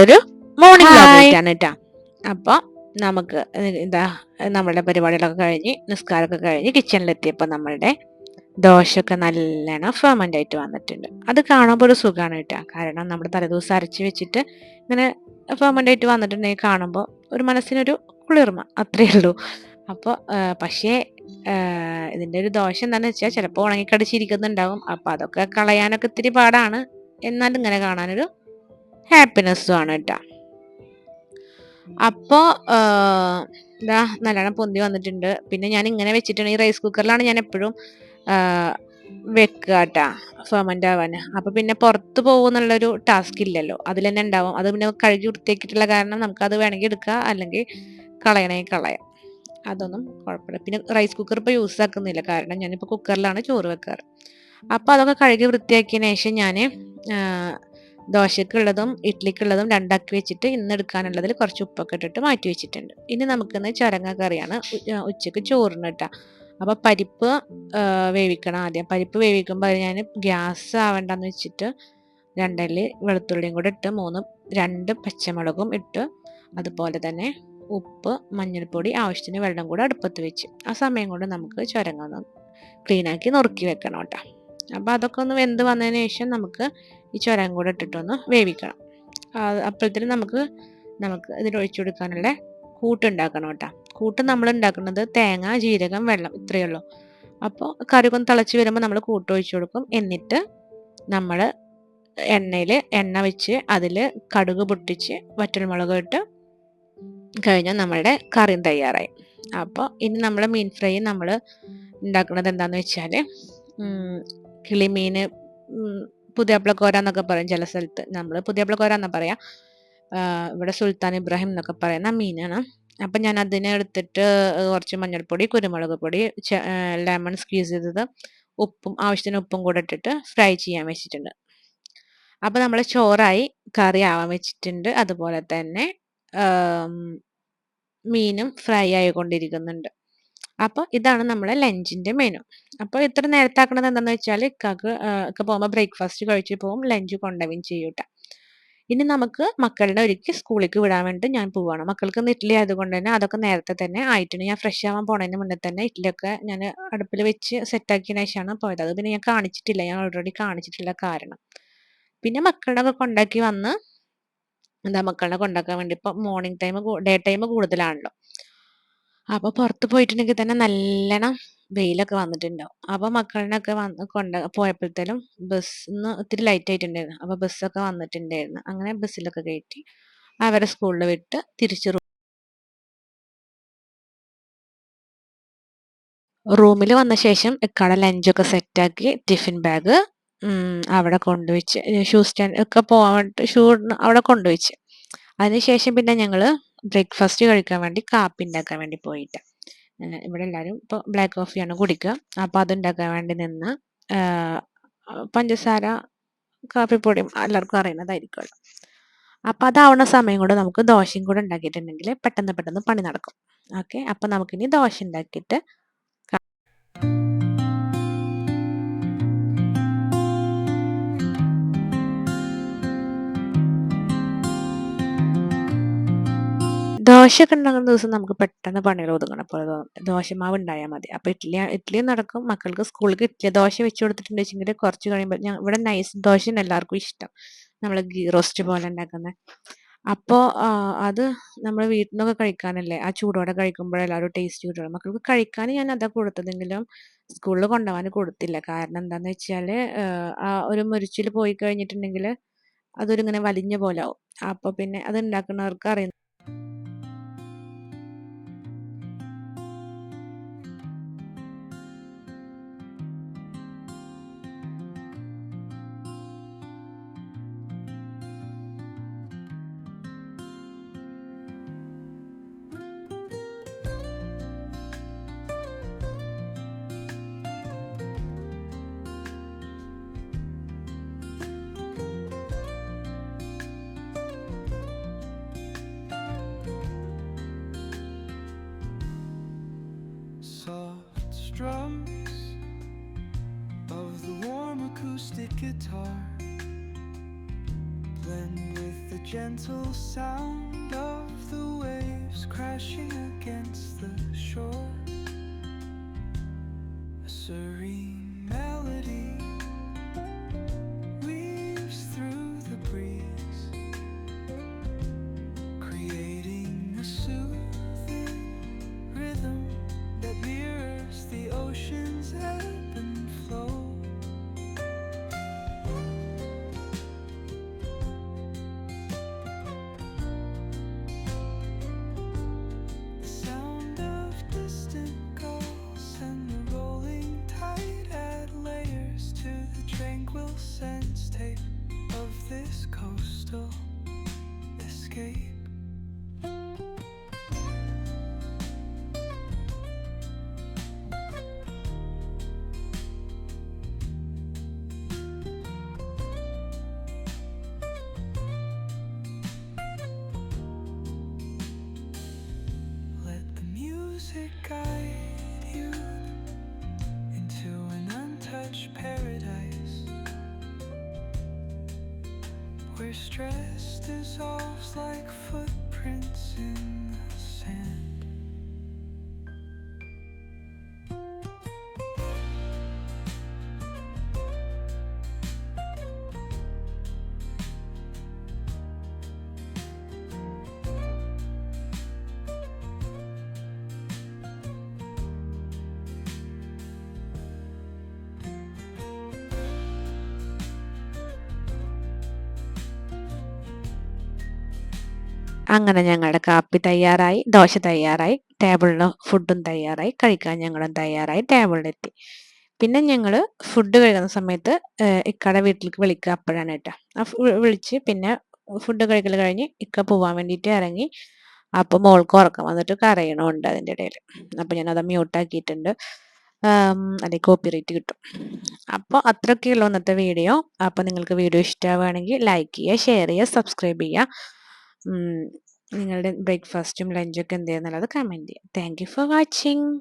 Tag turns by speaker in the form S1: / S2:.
S1: ഒരു മോർണിംഗ്. ആണ് കേട്ടോ അപ്പോൾ നമുക്ക് എന്താ നമ്മളുടെ പരിപാടികളൊക്കെ കഴിഞ്ഞ് നിസ്കാരമൊക്കെ കഴിഞ്ഞ് കിച്ചണിലെത്തിയപ്പോൾ നമ്മളുടെ ദോശയൊക്കെ നല്ലോണം ഫെർമന്റ് ആയിട്ട് വന്നിട്ടുണ്ട്. അത് കാണുമ്പോൾ ഒരു സുഖമാണ് കേട്ടോ. കാരണം നമ്മൾ തലേദിവസം അരച്ച് വെച്ചിട്ട് ഇങ്ങനെ ഫെർമന്റ് ആയിട്ട് വന്നിട്ടുണ്ടെങ്കിൽ കാണുമ്പോൾ ഒരു മനസ്സിനൊരു കുളിർമ അത്രേ ഉള്ളൂ. അപ്പോൾ പക്ഷേ ഇതിന്റെ ഒരു ദോഷം എന്താണെന്ന് വെച്ചാൽ ചിലപ്പോൾ ഉണങ്ങിക്കടിച്ചിരിക്കുന്നുണ്ടാവും. അപ്പോൾ അതൊക്കെ കളയാനൊക്കെ ഇത്തിരി പാടാണ്. എന്നാലും ഇങ്ങനെ കാണാനൊരു ഹാപ്പിനെസ്സും ആണ് കേട്ടോ അപ്പോൾ ഇതാ നല്ലോണം പൊന്തി വന്നിട്ടുണ്ട്. പിന്നെ ഞാൻ ഇങ്ങനെ വെച്ചിട്ടുണ്ട്. ഈ റൈസ് കുക്കറിലാണ് ഞാൻ എപ്പോഴും വെക്കുക കേട്ടാ ഫെർമെന്റ് ആവാൻ. അപ്പോൾ പിന്നെ പുറത്ത് പോകുമെന്നുള്ളൊരു ടാസ്ക് ഇല്ലല്ലോ. അതിൽ തന്നെ ഉണ്ടാവും. അത് പിന്നെ കഴുകി വൃത്തിയാക്കിയിട്ടുള്ള കാരണം നമുക്കത് വേണമെങ്കിൽ എടുക്കുക. അല്ലെങ്കിൽ കളയണമെങ്കിൽ കളയാം. അതൊന്നും കുഴപ്പമില്ല. പിന്നെ റൈസ് കുക്കർ ഇപ്പോൾ യൂസ് ആക്കുന്നില്ല. കാരണം ഞാനിപ്പോൾ കുക്കറിലാണ് ചോറ് വെക്കാറ്. അപ്പോൾ അതൊക്കെ കഴുകി വൃത്തിയാക്കിയതിന് ശേഷം ഞാൻ ദോശക്കുള്ളതും ഇഡ്ഡലിക്കുള്ളതും രണ്ടാക്കി വെച്ചിട്ട് ഇന്ന് എടുക്കാനുള്ളതിൽ കുറച്ച് ഉപ്പൊക്കെ ഇട്ടിട്ട് മാറ്റി വെച്ചിട്ടുണ്ട്. ഇനി നമുക്കിന്ന് ചരങ്ങ കറിയാണ് ഉച്ചയ്ക്ക് ചോറിന് കിട്ടുക അപ്പോൾ പരിപ്പ് വേവിക്കണം ആദ്യം. പരിപ്പ് വേവിക്കുമ്പോൾ ഞാൻ ഗ്യാസ് ആവേണ്ടെന്ന് വെച്ചിട്ട് രണ്ടല്ലി വെളുത്തുള്ളിയും കൂടെ ഇട്ട് മൂന്ന് രണ്ട് പച്ചമുളകും ഇട്ട് അതുപോലെ തന്നെ ഉപ്പ് മഞ്ഞൾപ്പൊടി ആവശ്യത്തിന് വെള്ളം കൂടെ അടുപ്പത്ത് വെച്ച് ആ സമയം കൊണ്ട് നമുക്ക് ചുരങ്ങൊന്ന് ക്ലീനാക്കി നുറുക്കി വെക്കണം കേട്ടോ അപ്പോൾ അതൊക്കെ ഒന്ന് വെന്ത് വന്നതിന് ശേഷം നമുക്ക് ഈ ചുരം കൂടെ ഇട്ടിട്ടൊന്ന് വേവിക്കണം. അപ്പോഴത്തേന് നമുക്ക് നമുക്ക് ഇതിൽ ഒഴിച്ചു കൊടുക്കാനുള്ള കൂട്ടുണ്ടാക്കണം കേട്ടോ. കൂട്ട് നമ്മൾ ഉണ്ടാക്കുന്നത് തേങ്ങ ജീരകം വെള്ളം ഇത്രയേ ഉള്ളൂ. അപ്പോൾ കറി ഒന്ന് തിളച്ച് വരുമ്പോൾ നമ്മൾ കൂട്ട് ഒഴിച്ചു കൊടുക്കും. എന്നിട്ട് നമ്മൾ എണ്ണയിൽ എണ്ണ വെച്ച് അതിൽ കടുക് പൊട്ടിച്ച് വറ്റൽമുളക് ഇട്ട് കഴിഞ്ഞാൽ നമ്മളുടെ കറിയും തയ്യാറായി. അപ്പോൾ ഇനി നമ്മൾ മീൻ ഫ്രൈ നമ്മൾ ഉണ്ടാക്കുന്നത് എന്താണെന്ന് വെച്ചാൽ കിളിമീൻ പുതിയാപ്പിളക്കോര എന്നൊക്കെ പറയും ചില സ്ഥലത്ത്. നമ്മൾ പുതിയാപ്പിളക്കോര എന്നാ പറയാ ഇവിടെ സുൽത്താൻ ഇബ്രാഹിം എന്നൊക്കെ പറയുന്ന മീനാണ്. അപ്പം ഞാൻ അതിനെ എടുത്തിട്ട് കുറച്ച് മഞ്ഞൾപ്പൊടി കുരുമുളക് പൊടി ലെമൺ സ്ക്വീസ് ചെയ്തത് ഉപ്പും ആവശ്യത്തിന് ഉപ്പും കൂടെ ഇട്ടിട്ട് ഫ്രൈ ചെയ്യാൻ വെച്ചിട്ടുണ്ട്. അപ്പോൾ നമ്മൾ ചോറായി കറി ആവാൻ വെച്ചിട്ടുണ്ട്. അതുപോലെ തന്നെ മീനും ഫ്രൈ ആയിക്കൊണ്ടിരിക്കുന്നുണ്ട്. അപ്പോൾ ഇതാണ് നമ്മുടെ ലഞ്ചിന്റെ മെനു അപ്പോൾ ഇത്ര നേരത്തെ ആക്കണത് എന്താണെന്ന് വെച്ചാൽ ഇക്കാക്ക് ഒക്കെ പോകുമ്പോൾ ബ്രേക്ക്ഫാസ്റ്റ് കഴിച്ച് പോകും ലഞ്ച് കൊണ്ടുപോവുകയും ചെയ്യൂട്ട ഇനി നമുക്ക് മക്കളുടെ ഒരിക്കൽ സ്കൂളിലേക്ക് വിടാൻ വേണ്ടി ഞാൻ പോവാണ്. മക്കൾക്ക് ഇഡ്ഡലി ആയതുകൊണ്ട് തന്നെ അതൊക്കെ നേരത്തെ തന്നെ ആയിട്ടുണ്ട്. ഞാൻ ഫ്രഷ് ആവാൻ പോണതിന് മുന്നേ തന്നെ ഇഡ്ഡലിയൊക്കെ ഞാൻ അടുപ്പിൽ വെച്ച് സെറ്റാക്കിയതിന് ശേഷമാണ് പോയത്. അത് പിന്നെ ഞാൻ കാണിച്ചിട്ടില്ല. ഞാൻ ഓൾറെഡി കാണിച്ചിട്ടില്ല കാരണം. പിന്നെ മക്കളുടെ കൊണ്ടാക്കി വന്ന് എന്താ മക്കളെ കൊണ്ടാക്കാൻ വേണ്ടി ഇപ്പം മോർണിംഗ് ടൈം ഡേ ടൈം കൂടുതലാണല്ലോ. അപ്പോൾ പുറത്ത് പോയിട്ടുണ്ടെങ്കിൽ തന്നെ നല്ലോണം വെയിലൊക്കെ വന്നിട്ടുണ്ടാവും. അപ്പോൾ മക്കളിനൊക്കെ വന്ന് കൊണ്ട പോയപ്പോഴത്തേലും ബസ്സിന്ന് ഒത്തിരി ലൈറ്റ് ആയിട്ടുണ്ടായിരുന്നു. അപ്പോൾ ബസ്സൊക്കെ വന്നിട്ടുണ്ടായിരുന്നു. അങ്ങനെ ബസ്സിലൊക്കെ കയറ്റി അവരെ സ്കൂളിൽ വിട്ട് തിരിച്ചു റൂമിൽ വന്ന ശേഷം ഇക്കാടെ ലഞ്ചൊക്കെ സെറ്റാക്കി ടിഫിൻ ബാഗ് അവിടെ കൊണ്ടുവച്ച് ഷൂ സ്റ്റാൻഡ് ഒക്കെ പോകാൻ ഷൂ അവിടെ കൊണ്ടുവച്ച്. അതിനുശേഷം പിന്നെ ഞങ്ങൾ ബ്രേക്ക്ഫാസ്റ്റ് കഴിക്കാൻ വേണ്ടി കാപ്പി ഉണ്ടാക്കാൻ വേണ്ടി പോയിട്ട്. ഇവിടെ എല്ലാവരും ഇപ്പോൾ ബ്ലാക്ക് കോഫിയാണ് കുടിക്കുക. അപ്പോൾ അതുണ്ടാക്കാൻ വേണ്ടി നിന്ന് പഞ്ചസാര കാപ്പിപ്പൊടിയും എല്ലാവർക്കും അറിയുന്നതായിരിക്കുമല്ലോ. അപ്പോൾ അതാവുന്ന സമയം കൊണ്ട് നമുക്ക് ദോശയും കൂടെ ഉണ്ടാക്കിയിട്ടുണ്ടെങ്കിൽ പെട്ടെന്ന് പെട്ടെന്ന് പണി നടക്കും. ഓക്കെ? അപ്പോൾ നമുക്കിനി ദോശ ഉണ്ടാക്കിയിട്ട് ദോശയൊക്കെ ഉണ്ടാകുന്ന ദിവസം നമുക്ക് പെട്ടെന്ന് പണികൾ ഒതുങ്ങണം. തോന്നും ദോശമാവ് ഉണ്ടായാൽ മതി. അപ്പോൾ ഇഡ്ഡലി ഇഡ്ഡലിയും നടക്കും. മക്കൾക്ക് സ്കൂളിലേക്ക് ഇഡ്ഡലി ദോശ വെച്ച് കൊടുത്തിട്ടുണ്ട് വെച്ചെങ്കിൽ കുറച്ച് കഴിയുമ്പോൾ ഞാൻ ഇവിടെ നൈസ് ദോശയാണ് എല്ലാവർക്കും ഇഷ്ടം. നമ്മൾ ഗീ റോസ്റ്റ് പോലെ ഉണ്ടാക്കുന്നത് അപ്പോൾ അത് നമ്മൾ വീട്ടിൽ നിന്നൊക്കെ കഴിക്കാനല്ലേ ആ ചൂടോടെ ഒരു ടേസ്റ്റ് കിട്ടുള്ളൂ. മക്കൾക്ക് കഴിക്കാൻ ഞാൻ അതാ കൊടുത്തതെങ്കിലും സ്കൂളിൽ കൊണ്ടുപോകാൻ കൊടുത്തില്ല. കാരണം എന്താണെന്ന് വെച്ചാൽ ആ ഒരു മുരിച്ചിൽ പോയി കഴിഞ്ഞിട്ടുണ്ടെങ്കിൽ അതൊരിങ്ങനെ വലിഞ്ഞ പോലെ ആവും. അപ്പോൾ പിന്നെ അത് ഉണ്ടാക്കുന്നവർക്ക് അറിയാം.
S2: Strums of the warm acoustic guitar blend with the gentle sound of the waves crashing against the shore. A serene where stress dissolves like footprints in the sand.
S1: അങ്ങനെ ഞങ്ങളുടെ കാപ്പി തയ്യാറായി ദോശ തയ്യാറായി ടേബിളിൽ ഫുഡും തയ്യാറായി കഴിക്കാൻ ഞങ്ങളും തയ്യാറായി ടേബിളിലെത്തി. പിന്നെ ഞങ്ങൾ ഫുഡ് കഴിക്കുന്ന സമയത്ത് ഇക്കട വീട്ടിലേക്ക് വിളിക്കുക അപ്പോഴാണ് കേട്ടോ. വിളിച്ച് പിന്നെ ഫുഡ് കഴിക്കൽ കഴിഞ്ഞ് ഇക്ക പോവാൻ വേണ്ടിയിട്ട് ഇറങ്ങി. അപ്പോൾ മോൾക്ക് ഉറക്കം വന്നിട്ട് കരയണമുണ്ട് അതിന്റെ ഇടയിൽ. അപ്പോൾ ഞാനത് മ്യൂട്ടാക്കിയിട്ടുണ്ട് അല്ലെങ്കിൽ കോപ്പിറൈറ്റ് കിട്ടും. അപ്പോൾ അത്രയൊക്കെയുള്ളൂ ഇന്നത്തെ വീഡിയോ. അപ്പോൾ നിങ്ങൾക്ക് വീഡിയോ ഇഷ്ടമാവുകയാണെങ്കിൽ ലൈക്ക് ചെയ്യുക ഷെയർ ചെയ്യുക സബ്സ്ക്രൈബ് ചെയ്യുക. നിങ്ങളുടെ ബ്രേക്ക്ഫാസ്റ്റും ലഞ്ചൊക്കെ എന്ത് ചെയ്യുന്നുള്ളത് കമന്റ് ചെയ്യാം. Thank you for watching